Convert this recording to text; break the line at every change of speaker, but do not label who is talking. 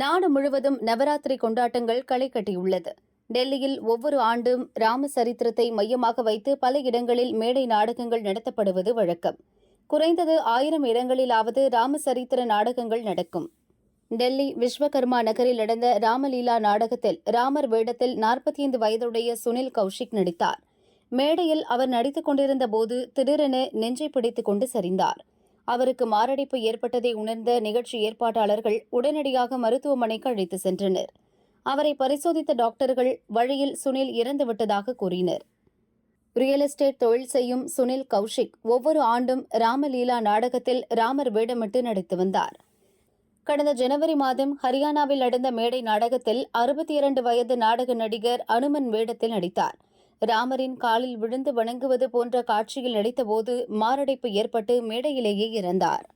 நாடு முழுவதும் நவராத்திரி கொண்டாட்டங்கள் களை கட்டியுள்ளது. டெல்லியில் ஒவ்வொரு ஆண்டும் ராம சரித்திரத்தை மையமாக வைத்து பல இடங்களில் மேடை நாடகங்கள் நடத்தப்படுவது வழக்கம். குறைந்தது ஆயிரம் இடங்களிலாவது ராமசரித்திர நாடகங்கள் நடக்கும். டெல்லி விஸ்வகர்மா நகரில் நடந்த ராமலீலா நாடகத்தில் ராமர் வேடத்தில் நாற்பத்தி ஐந்து வயதுடைய சுனில் கௌஷிக் நடித்தார். மேடையில் அவர் நடித்துக் கொண்டிருந்த போது திடீரென நெஞ்சை பிடித்துக் கொண்டு சரிந்தார். அவருக்கு மாரடைப்பு ஏற்பட்டதை உணர்ந்த நிகழ்ச்சி ஏற்பாட்டாளர்கள் உடனடியாக மருத்துவமனைக்கு அழைத்து சென்றனர். அவரை பரிசோதித்த டாக்டர்கள் வழியில் சுனில் இறந்துவிட்டதாக கூறினர். ரியல் எஸ்டேட் தொழில் செய்யும் சுனில் கௌஷிக் ஒவ்வொரு ஆண்டும் ராமலீலா நாடகத்தில் ராமர் வேடமிட்டு நடித்து வந்தார். கடந்த ஜனவரி மாதம் ஹரியானாவில் நடந்த மேடை நாடகத்தில் அறுபத்தி இரண்டு வயது நாடக நடிகர் அனுமன் வேடத்தில் நடித்தார். ராமரின் காலில் விழுந்து வணங்குவது போன்ற காட்சியில் நடித்தபோது மாரடைப்பு ஏற்பட்டு மேடையிலேயே இறந்தார்.